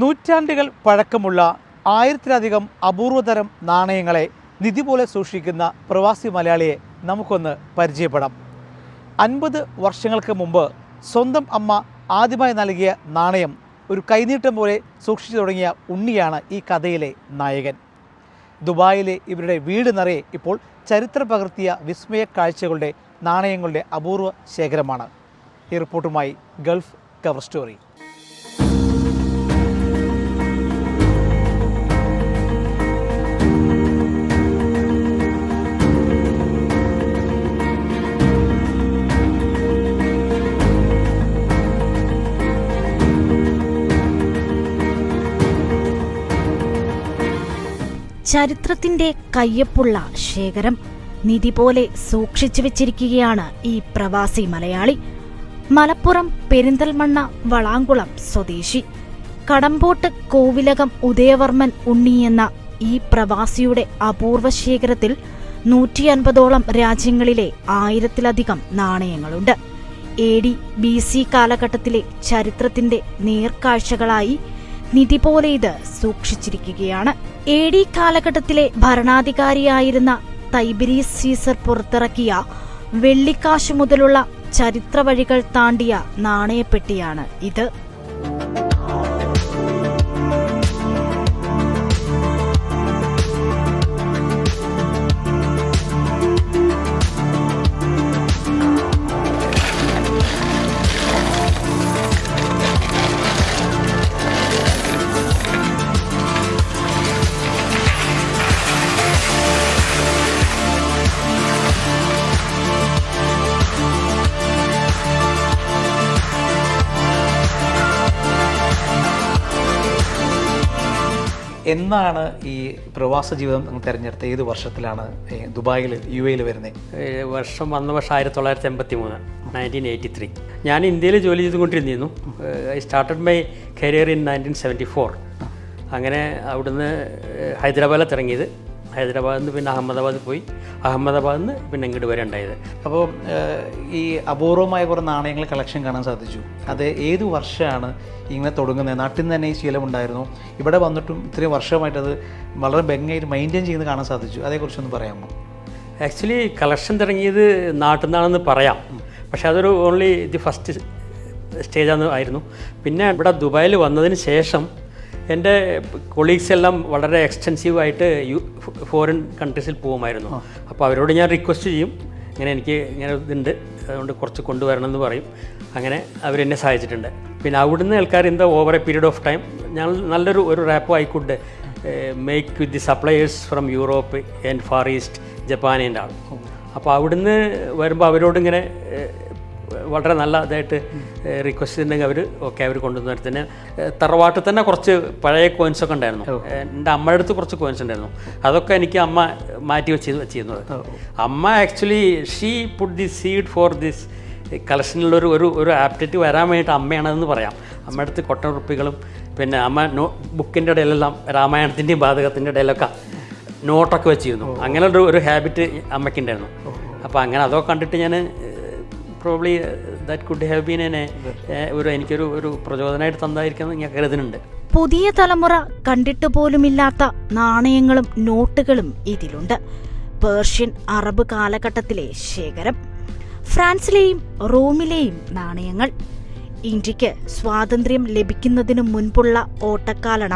നൂറ്റാണ്ടുകൾ പഴക്കമുള്ള ആയിരത്തിലധികം അപൂർവതരം നാണയങ്ങളെ നിധി പോലെ സൂക്ഷിക്കുന്ന പ്രവാസി മലയാളിയെ നമുക്കൊന്ന് പരിചയപ്പെടാം. അൻപത് വർഷങ്ങൾക്ക് മുമ്പ് സ്വന്തം അമ്മ ആദ്യമായി നൽകിയ നാണയം ഒരു കൈനീട്ടം പോലെ സൂക്ഷിച്ചു തുടങ്ങിയ ഉണ്ണിയാണ് ഈ കഥയിലെ നായകൻ. ദുബായിലെ ഇവരുടെ വീട് നിറയെ ഇപ്പോൾ ചരിത്രം പകർത്തിയ വിസ്മയ കാഴ്ചകളുടെ നാണയങ്ങളുടെ അപൂർവ ശേഖരമാണ്. ഈ റിപ്പോർട്ടുമായി ഗൾഫ് കവർ സ്റ്റോറി. ചരിത്രത്തിന്റെ കയ്യപ്പുള്ള ശേഖരം നിധി പോലെ സൂക്ഷിച്ചു വെച്ചിരിക്കുകയാണ് ഈ പ്രവാസി മലയാളി. മലപ്പുറം പെരിന്തൽമണ്ണ വളാങ്കുളം സ്വദേശി. കടമ്പോട്ട് കോവിലകം ഉദയവർമ്മൻ ഉണ്ണി എന്ന ഈ പ്രവാസിയുടെ അപൂർവ ശേഖരത്തിൽ നൂറ്റി അൻപതോളം രാജ്യങ്ങളിലെ ആയിരത്തിലധികം നാണയങ്ങളുണ്ട്. എ ഡി ബി സി കാലഘട്ടത്തിലെ ചരിത്രത്തിന്റെ നേർക്കാഴ്ചകളായി നിധി പോലെ ഇത് സൂക്ഷിച്ചിരിക്കുകയാണ്. എ ഡി കാലഘട്ടത്തിലെ ഭരണാധികാരിയായിരുന്ന തൈബരീസ് സീസർ പുറത്തിറക്കിയ വെള്ളിക്കാശ് മുതലുള്ള ചരിത്ര വഴികൾ താണ്ടിയ നാണയപ്പെട്ടിയാണ് ഇത്. എന്നാണ് ഈ പ്രവാസ ജീവിതം നിങ്ങൾ തിരഞ്ഞെടുത്ത ഏത് വർഷത്തിലാണ് ദുബായിൽ യു എയിൽ വരുന്നത് വർഷം വന്ന വർഷം ആയിരത്തി തൊള്ളായിരത്തി എൺപത്തി മൂന്ന് നയന്റീൻ എയ്റ്റി ത്രീ ഞാൻ ഇന്ത്യയിൽ ജോലി ചെയ്തുകൊണ്ടിരുന്നിരുന്നു. I started my career in nineteen seventy four അങ്ങനെ അവിടുന്ന് ഹൈദരാബാദിൽ ഹൈദരാബാദിലാണ് ഇറങ്ങിയത് ഹൈദരാബാദിൽ നിന്ന് പിന്നെ അഹമ്മദാബാദിൽ പോയി. അഹമ്മദാബാദിൽ നിന്ന് പിന്നെ ഇങ്ങോട്ട് വരെ ഉണ്ടായത്. അപ്പോൾ ഈ അപൂർവമായ കുറേ നാണയങ്ങൾ കളക്ഷൻ കാണാൻ സാധിച്ചു. അത് ഏത് വർഷമാണ് ഇങ്ങനെ തുടങ്ങുന്നത്? നാട്ടിൽ നിന്ന് തന്നെ ഈ ശീലമുണ്ടായിരുന്നു ഇവിടെ വന്നിട്ടും ഇത്രയും വർഷമായിട്ട് അത് വളരെ ഭംഗിയായിട്ട് മെയിന്റെയിൻ ചെയ്യുന്നത് കാണാൻ സാധിച്ചു. അതേക്കുറിച്ചൊന്ന് പറയാമോ? ആക്ച്വലി കളക്ഷൻ തുടങ്ങിയത് നാട്ടിൽ നിന്നാണെന്ന് പറയാം. പക്ഷേ അതൊരു ഓൺലി ദി ഫസ്റ്റ് സ്റ്റേജാന്ന് ആയിരുന്നു. പിന്നെ ഇവിടെ ദുബായിൽ വന്നതിന് ശേഷം എന്റെ കൊളീഗ്സ് എല്ലാം വളരെ എക്സ്റ്റെൻസീവ് ആയിട്ട് യു ഫോറിൻ കൺട്രീസിൽ പോകുമായിരുന്നു. അപ്പോൾ അവരോട് ഞാൻ റിക്വസ്റ്റ് ചെയ്യും. ഇങ്ങനെ എനിക്ക് ഇങ്ങനെ ഇതുണ്ട്. അതുകൊണ്ട് കുറച്ച് കൊണ്ടുവരണം എന്ന് പറയും. അങ്ങനെ അവരെന്നെ സഹായിച്ചിട്ടുണ്ട്. പിന്നെ അവിടുന്ന് ആൾക്കാർ എന്താ the over a period of time ഞങ്ങൾ നല്ലൊരു ഒരു റാപ്പ് ആയിക്കൊണ്ട് make with the suppliers from Europe and Far East Japan and all അപ്പോൾ അവിടുന്ന് വരുമ്പോൾ അവരോട് ഇങ്ങനെ വളരെ നല്ല ഇതായിട്ട് റിക്വസ്റ്റ് ഉണ്ടെങ്കിൽ അവർ ഓക്കെ അവർ കൊണ്ടുവന്നിട്ട് തന്നെ. തറവാട്ടിൽ തന്നെ കുറച്ച് പഴയ കോയിൻസ് ഒക്കെ ഉണ്ടായിരുന്നു. എന്റെ അമ്മയുടെ അടുത്ത് കുറച്ച് കോയിൻസ് ഉണ്ടായിരുന്നു. അതൊക്കെ എനിക്ക് അമ്മ മാറ്റി വെച്ച് വെച്ചിരുന്നത്. അമ്മ actually she put the seed for this കളക്ഷനിലൊരു ഒരു ഒരു ആപ്റ്റിറ്റ് വരാൻ വേണ്ടിയിട്ട് അമ്മയാണെന്ന് പറയാം. അമ്മയുടെ അടുത്ത് കൊട്ടനുറുപ്പികളും പിന്നെ അമ്മ നോ ബുക്കിന്റെ ഇടയിലെല്ലാം രാമായണത്തിന്റെയും ബാധകത്തിന്റെ ഇടയിലൊക്കെ നോട്ടൊക്കെ വെച്ചിരുന്നു. അങ്ങനെ ഒരു ഒരു ഹാബിറ്റ് അമ്മയ്ക്കുണ്ടായിരുന്നു അപ്പോൾ അങ്ങനെ അതൊക്കെ കണ്ടിട്ട് ഞാൻ probably that could have been എന്നെ ഒരു എനിക്കൊരു ഒരു പ്രചോദനമായിട്ട് തന്നായിരിക്കും ഞാൻ കരുതുന്നുണ്ട്. പുതിയ തലമുറ കണ്ടിട്ട് പോലുമില്ലാത്ത നാണയങ്ങളും നോട്ടുകളും ഇതിലുണ്ട്. പേർഷ്യൻ അറബ് കാലഘട്ടത്തിലെ ശേഖരം ഫ്രാൻസിലെയും റോമിലെയും നാണയങ്ങൾ. ഇന്ത്യയ്ക്ക് സ്വാതന്ത്ര്യം ലഭിക്കുന്നതിനു മുൻപുള്ള ഓട്ടക്കാലണ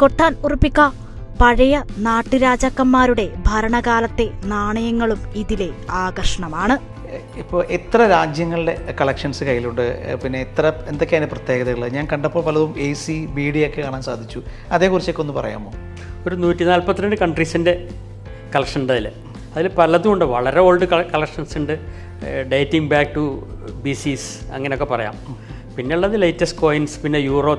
കൊട്ടാൻ ഉറപ്പിക്ക പഴയ നാട്ടുരാജാക്കന്മാരുടെ ഭരണകാലത്തെ നാണയങ്ങളും ഇതിലെ ആകർഷണമാണ്. ഇപ്പോൾ എത്ര രാജ്യങ്ങളുടെ കളക്ഷൻസ് കയ്യിലുണ്ട്? പിന്നെ എത്ര എന്തൊക്കെയാണ് പ്രത്യേകതകൾ? ഞാൻ കണ്ടപ്പോൾ പലതും എ സി ബി ഡി ഒക്കെ കാണാൻ സാധിച്ചു. അതേക്കുറിച്ചൊക്കെ ഒന്ന് പറയാമോ? ഒരു നൂറ്റി നാൽപ്പത്തിരണ്ട് കൺട്രീസിന്റെ കളക്ഷൻ ഉണ്ട് അതിൽ അതിൽ പലതും ഉണ്ട്. വളരെ ഓൾഡ് കളക്ഷൻസ് ഉണ്ട്. Dating back to B Cs അങ്ങനെയൊക്കെ പറയാം. പിന്നെ ഉള്ളത് ലേറ്റസ്റ്റ് കോയിൻസ് പിന്നെ യൂറോ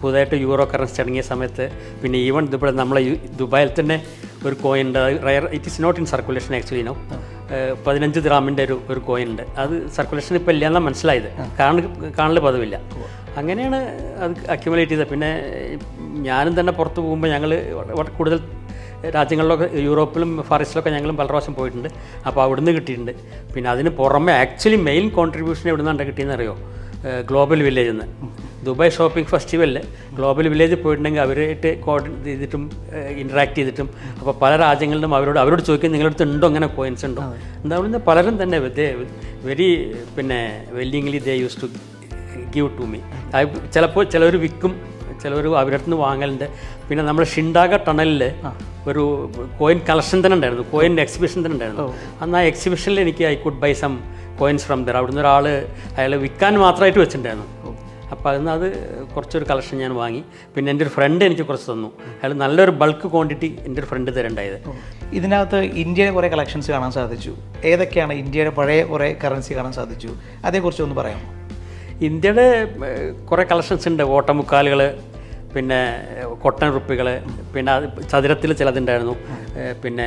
പുതുതായിട്ട് യൂറോ കറൻസി ഇറങ്ങിയ സമയത്ത് പിന്നെ ഈവൻ ഇവിടെ നമ്മളെ ദുബായിൽ തന്നെ ഒരു കോയിൻ ഉണ്ട്. Rare it is not in circulation actually no പതിനഞ്ച് ദ്രാമിന്റെ ഒരു ഒരു കോയിൻ ഉണ്ട്. അത് സർക്കുലേഷൻ ഇപ്പോൾ ഇല്ലയെന്നാണ് മനസ്സിലായത്. കാണ കാണൽ പതിവില്ല. അങ്ങനെയാണ് അത് അക്യുമുലേറ്റ് ചെയ്തത്. പിന്നെ ഞാനും തന്നെ പുറത്ത് പോകുമ്പോൾ ഞങ്ങൾ കൂടുതൽ രാജ്യങ്ങളിലൊക്കെ യൂറോപ്പിലും ഫാറിസ്റ്റിലൊക്കെ ഞങ്ങളും പല പ്രാവശ്യം പോയിട്ടുണ്ട്. അപ്പോൾ അവിടുന്ന് കിട്ടിയിട്ടുണ്ട്. പിന്നെ അതിന് പുറമെ ആക്ച്വലി മെയിൻ കോൺട്രിബ്യൂഷൻ എവിടെ നിന്നാണ് കിട്ടിയെന്ന് അറിയോ ഗ്ലോബൽ വില്ലേജിൽ നിന്ന് ദുബായ് ഷോപ്പിംഗ് ഫെസ്റ്റിവലിൽ ഗ്ലോബൽ വില്ലേജ് പോയിട്ടുണ്ടെങ്കിൽ അവരായിട്ട് കോർഡിനേറ്റ് ചെയ്തിട്ടും ഇൻട്രാക്ട് ചെയ്തിട്ടും അപ്പോൾ പല രാജ്യങ്ങളിലും അവരോട് അവരോട് ചോദിക്കും നിങ്ങളുടെ അടുത്ത് ഉണ്ടോ? അങ്ങനെ കോയിൻസ് ഉണ്ടോ? എന്താ പലരും തന്നെ വെരി പിന്നെ willingly they use to give to me ചിലപ്പോൾ ചിലർ വിൽക്കും ചിലവർ അവരുടെ അടുത്ത് നിന്ന് വാങ്ങലുണ്ട്. പിന്നെ നമ്മുടെ ഷിണ്ടാഗ ടണലിൽ ഒരു കോയിൻ കളക്ഷൻ തന്നെ ഉണ്ടായിരുന്നു കോയിൻ എക്സിബിഷൻ തന്നെ ഉണ്ടായിരുന്നു. അന്ന് ആ എക്സിബിഷനിൽ എനിക്ക് I could buy some coins from there അവിടുന്ന് ഒരാൾ അയാൾ വിൽക്കാൻ മാത്രമായിട്ട് വെച്ചിട്ടുണ്ടായിരുന്നു. അപ്പോൾ അതിൽ നിന്ന് അത് കുറച്ചൊരു കളക്ഷൻ ഞാൻ വാങ്ങി. പിന്നെ എന്റെ ഒരു ഫ്രണ്ട് എനിക്ക് കുറച്ച് തന്നു. അയാൾ നല്ലൊരു ബൾക്ക് ക്വാണ്ടിറ്റി എന്റെ ഒരു ഫ്രണ്ട് തരണ്ടായത്. ഇതിനകത്ത് ഇന്ത്യയിലെ കുറേ കളക്ഷൻസ് കാണാൻ സാധിച്ചു. ഏതൊക്കെയാണ് ഇന്ത്യയുടെ പഴയ കുറേ കറൻസി കാണാൻ സാധിച്ചു? അതേക്കുറിച്ച് ഒന്ന് പറയാമോ? ഇന്ത്യയുടെ കുറേ കളക്ഷൻസ് ഉണ്ട്. ഓട്ടമുക്കാലുകൾ പിന്നെ കൊട്ടൻ റുപ്പികൾ പിന്നെ അത് ചതുരത്തിൽ ചിലതുണ്ടായിരുന്നു. പിന്നെ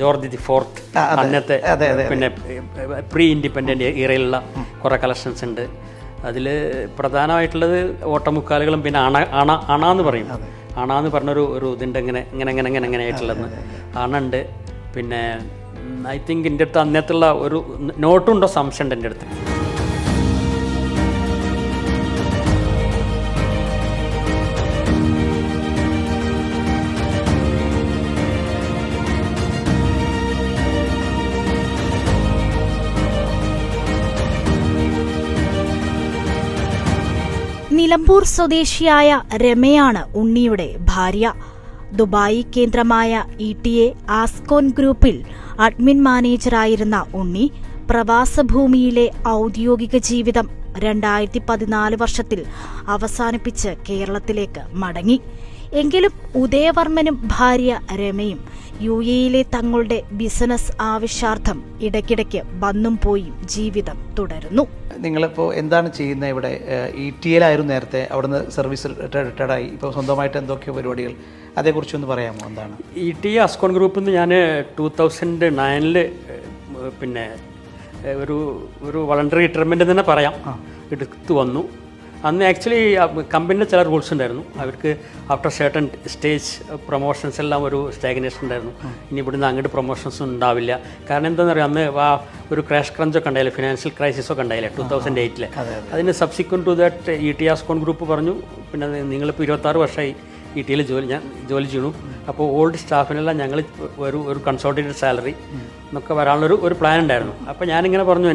ജോർജ് ദി ഫോർത്ത് അന്നത്തെ പിന്നെ പ്രീ ഇൻഡിപെൻഡന്റ് ഇറയിലുള്ള കുറേ കളക്ഷൻസ് ഉണ്ട്. അതിൽ പ്രധാനമായിട്ടുള്ളത് ഓട്ടമുക്കാലുകളും പിന്നെ അണ അണ അണ എന്ന് പറയും. അണ എന്ന് പറഞ്ഞൊരു ഒരു ഇതുണ്ട് ഇങ്ങനെ ഇങ്ങനെ ഇങ്ങനെ ഇങ്ങനെ ഇങ്ങനെ ആയിട്ടുള്ളത്. അണ ഉണ്ട് പിന്നെ ഐ തിങ്ക് എന്റെ അടുത്ത് അന്നത്തുള്ള ഒരു നോട്ടുണ്ടോ സംശയം ഉണ്ട് എന്റെ അടുത്ത്? നിലമ്പൂർ സ്വദേശിയായ രമയാണ് ഉണ്ണിയുടെ ഭാര്യ. ദുബായി കേന്ദ്രമായ ഇ ടി എ ആസ്കോൻ ഗ്രൂപ്പിൽ അഡ്മിൻ മാനേജറായിരുന്ന ഉണ്ണി പ്രവാസഭൂമിയിലെ ഔദ്യോഗിക ജീവിതം രണ്ടായിരത്തി പതിനാല് വർഷത്തിൽ അവസാനിപ്പിച്ച് കേരളത്തിലേക്ക് മടങ്ങി. എങ്കിലും ഉദയവർമ്മനും ഭാര്യ രമയും യു എയിലെ തങ്ങളുടെ ബിസിനസ് ആവശ്യാർത്ഥം ഇടയ്ക്കിടയ്ക്ക് വന്നും പോയി ജീവിതം തുടരുന്നു. നിങ്ങളിപ്പോൾ എന്താണ് ചെയ്യുന്നത് ഇവിടെ? ഇ ടി എയിലായിരുന്നു നേരത്തെ. അവിടുന്ന് സർവീസ് റിട്ടയർഡായി ഇപ്പോൾ സ്വന്തമായിട്ട് എന്തൊക്കെയോ പരിപാടികൾ? അതേക്കുറിച്ചൊന്ന് പറയാമോ? എന്താണ്? ഇ ടി അസ്കോൺ ഗ്രൂപ്പിൽ നിന്ന് ഞാൻ ടൂ തൗസൻഡ് നയനിൽ പിന്നെ ഒരു ഒരു വളണ്ടറി റിട്ടയർമെന്റ് തന്നെ പറയാം. എടുത്തു വന്നു. അന്ന് ആക്ച്വലി കമ്പനിയുടെ ചില റൂൾസ് ഉണ്ടായിരുന്നു. അവർക്ക് ആഫ്റ്റർ സർട്ടൺ സ്റ്റേജ് പ്രൊമോഷൻസ് എല്ലാം ഒരു സ്റ്റാഗ്നേഷൻ ഉണ്ടായിരുന്നു. ഇനി ഇവിടുന്ന് അങ്ങോട്ട് പ്രൊമോഷൻസ് ഉണ്ടാവില്ല. കാരണം എന്താണെന്ന് പറയുക അന്ന് ആ ഒരു ക്രാഷ് ക്രഞ്ചൊക്കെ ഉണ്ടായില്ല ഫിനാൻഷ്യൽ ക്രൈസിസ് ഒക്കെ ഉണ്ടായില്ല ടൂ തൗസൻഡ് എയ്റ്റിൽ അതിന് subsequent to that E T Ascon group പറഞ്ഞു പിന്നെ നിങ്ങളിപ്പോൾ ഇരുപത്താറ് വർഷമായി ഇ ടിയിൽ ജോലി ഞാൻ ജോലി ചെയ്യണു. അപ്പോൾ ഓൾഡ് സ്റ്റാഫിനെല്ലാം ഞങ്ങൾ ഒരു ഒരു കൺസോൾട്ടേറ്റഡ് സാലറി എന്നൊക്കെ വരാനുള്ളൊരു ഒരു പ്ലാൻ ഉണ്ടായിരുന്നു. അപ്പോൾ ഞാനിങ്ങനെ പറഞ്ഞു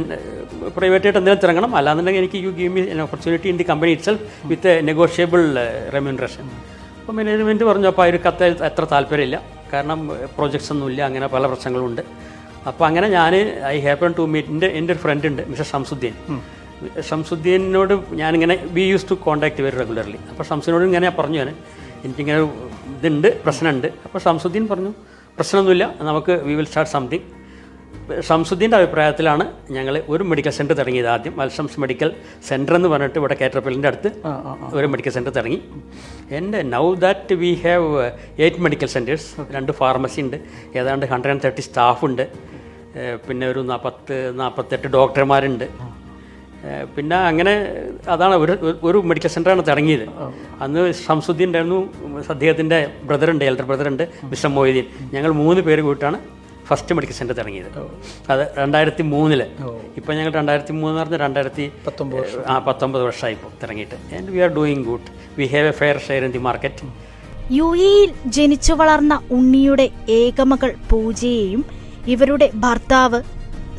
പ്രൈവറ്റായിട്ട് എന്തെങ്കിലും തിരങ്ങണം. അല്ലാന്നുണ്ടെങ്കിൽ എനിക്ക് you give me opportunity in the company itself with negotiable remuneration അപ്പോൾ മാനേജ്മെന്റ് പറഞ്ഞു അപ്പോൾ ആ ഒരു കത്ത് അത്ര താല്പര്യമില്ല. കാരണം പ്രോജക്ട്സ് ഒന്നുമില്ല അങ്ങനെ പല പ്രശ്നങ്ങളുണ്ട്. അപ്പോൾ അങ്ങനെ ഞാൻ ഐ ഹാപ്പൺ ടു മീറ്റ് എന്റെ എന്റെ ഒരു ഫ്രണ്ട് ഉണ്ട് മിസ്റ്റർ ഷംസുദ്ദീൻ ഷംസുദ്ദീനോട് ഞാനിങ്ങനെ we use to contact very regularly അപ്പോൾ ഷംസുദ്ദീനോട് ഇങ്ങനെ പറഞ്ഞു ഞാൻ എനിക്കിങ്ങനെ ഇതുണ്ട് പ്രശ്നമുണ്ട്. അപ്പോൾ ഷംസുദ്ദീൻ പറഞ്ഞു പ്രശ്നമൊന്നുമില്ല നമുക്ക് വി വിൽ സ്റ്റാർട്ട് സംതിങ് ഷംസുദ്ദീന്റെ അഭിപ്രായത്തിലാണ് ഞങ്ങൾ ഒരു മെഡിക്കൽ സെന്റർ തുടങ്ങിയത് ആദ്യം. അൽഷംസ് മെഡിക്കൽ സെന്റർ എന്ന് പറഞ്ഞിട്ട് ഇവിടെ കാറ്റർപില്ലിന്റെ അടുത്ത് ഒരു മെഡിക്കൽ സെന്റർ തുടങ്ങി. എന്റെ now that we have eight medical centres രണ്ട് ഫാർമസി ഉണ്ട് ഏതാണ്ട് ഹൺഡ്രഡ് ആൻഡ് തേർട്ടി സ്റ്റാഫുണ്ട് പിന്നെ ഒരു നാൽപ്പത്ത് നാൽപ്പത്തെട്ട് ഡോക്ടർമാരുണ്ട് പിന്നെ അങ്ങനെ അതാണ് ഒരു ഒരു മെഡിക്കൽ സെന്ററാണ് തുടങ്ങിയത്. അന്ന് ഷംസുദ്ദീൻ ഉണ്ടായിരുന്നു അദ്ദേഹത്തിന്റെ ബ്രദറുണ്ട് എൽഡർ ബ്രദറുണ്ട് മിസ്റ്റർ മൊയ്തീൻ. ഞങ്ങൾ മൂന്ന് പേര് കൂട്ടാണ് ഫസ്റ്റ് മെഡിക്കൽ സെന്റർ തുടങ്ങിയത്. അത് രണ്ടായിരത്തി മൂന്നിൽ ഇപ്പം ഞങ്ങൾ രണ്ടായിരത്തി മൂന്ന് പറഞ്ഞാൽ രണ്ടായിരത്തി പത്തൊമ്പത് ആ പത്തൊമ്പത് വർഷമായി ഇപ്പോൾ തുടങ്ങിയിട്ട്. And we are doing good we have a fair share in the market U എയിൽ ജനിച്ചു വളർന്ന ഉണ്ണിയുടെ ഏകമകൾ പൂജയെയും ഇവരുടെ ഭർത്താവ്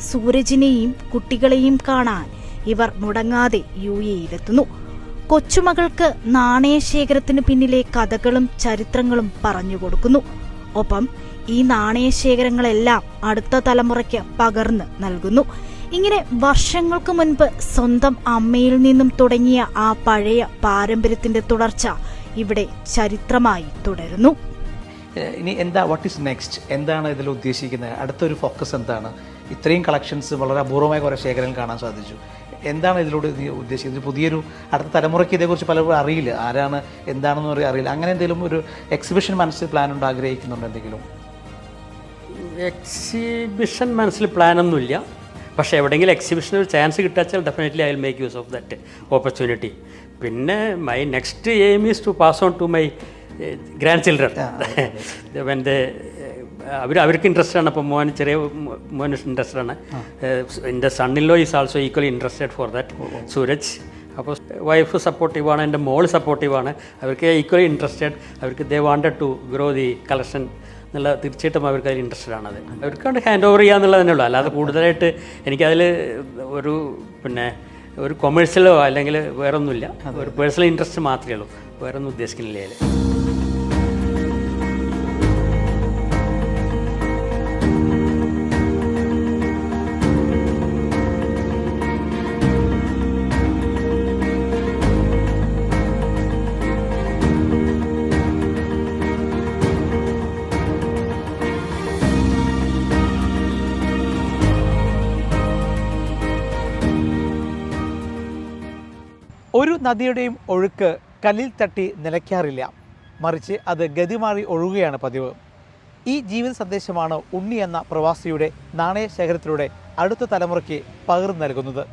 സൂരജിനെയും കുട്ടികളെയും കാണാൻ ഇവർ മുടങ്ങാതെ യു എയിലെത്തുന്നു കൊച്ചുമകൾക്ക് നാണയശേഖരത്തിന് പിന്നിലെ കഥകളും ചരിത്രങ്ങളും പറഞ്ഞു കൊടുക്കുന്നു. ഒപ്പം ഈ നാണയശേഖരങ്ങളെല്ലാം അടുത്ത തലമുറയ്ക്ക് പകർന്ന് നൽകുന്നു. ഇങ്ങനെ വർഷങ്ങൾക്ക് മുൻപ് സ്വന്തം അമ്മയിൽ നിന്നും തുടങ്ങിയ ആ പഴയ പാരമ്പര്യത്തിന്റെ തുടർച്ച ഇവിടെ ചരിത്രമായി തുടരുന്നു. ഇനി എന്താ വാട്ട് ഈസ് നെക്സ്റ്റ് എന്താണ് ഇതിൽ ഉദ്ദേശിക്കുന്നത്? അടുത്തൊരു ഫോക്കസ് എന്താണ്? ഇത്രയും കളക്ഷൻസ് വളരെ അപൂർവമായ കുറേ ശേഖരങ്ങൾ കാണാൻ സാധിച്ചു. എന്താണ് ഇതിലൂടെ നീ ഉദ്ദേശിക്കുന്നത് പുതിയൊരു അടുത്ത തലമുറയ്ക്ക് ഇതേക്കുറിച്ച് പലപ്പോഴും അറിയില്ല. ആരാണ് എന്താണെന്ന് പറയാൻ അറിയില്ല. അങ്ങനെ എന്തെങ്കിലും ഒരു എക്സിബിഷൻ മനസ്സിൽ പ്ലാൻ ഉണ്ട് ആഗ്രഹിക്കുന്നുണ്ട് എന്തെങ്കിലും? എക്സിബിഷൻ മനസ്സിൽ പ്ലാനൊന്നുമില്ല പക്ഷേ എവിടെയെങ്കിലും എക്സിബിഷന് ഒരു chance കിട്ടാച്ചാൽ definitely I will make use of that opportunity പിന്നെ my next aim is to pass on to my grandchildren എന്റെ അവർ അവർക്ക് ഇൻട്രസ്റ്റ് ആണ്. അപ്പോൾ മോൻ ചെറിയ മോൻ ഇൻട്രസ്റ്റഡ് ആണ്. എന്റെ സണ്ണിലോ is also equally interested for that Sooraj. അപ്പോൾ വൈഫ് സപ്പോർട്ടീവാണ് എന്റെ മോൾ സപ്പോർട്ടീവാണ് അവർക്ക് ഈക്വലി ഇൻട്രസ്റ്റഡ് അവർക്ക് they wanted to grow the collection എന്നുള്ള തീർച്ചയായിട്ടും അവർക്ക് അതിൽ ഇൻട്രസ്റ്റഡ് ആണത് അവർക്ക് ഹാൻഡ് ഓവർ ചെയ്യുക എന്നുള്ളത് ഉള്ളൂ. അല്ലാതെ കൂടുതലായിട്ട് എനിക്കതിൽ ഒരു പിന്നെ ഒരു കൊമേഴ്സ്യലോ അല്ലെങ്കിൽ വേറൊന്നുമില്ല. ഒരു പേഴ്സണൽ ഇൻട്രസ്റ്റ് മാത്രമേ ഉള്ളൂ. വേറൊന്നും ഉദ്ദേശിക്കുന്നില്ല അതിൽ ഒരു നദിയുടെയും ഒഴുക്ക് കല്ലിൽ തട്ടി നിലയ്ക്കാറില്ല. മറിച്ച് അത് ഗതിമാറി ഒഴുകുകയാണ് പതിവ്. ഈ ജീവിത സന്ദേശമാണ് ഉണ്ണി എന്ന പ്രവാസിയുടെ നാണയ ശേഖരത്തിലൂടെ അടുത്ത തലമുറയ്ക്ക് പകർന്നു നൽകുന്നത്.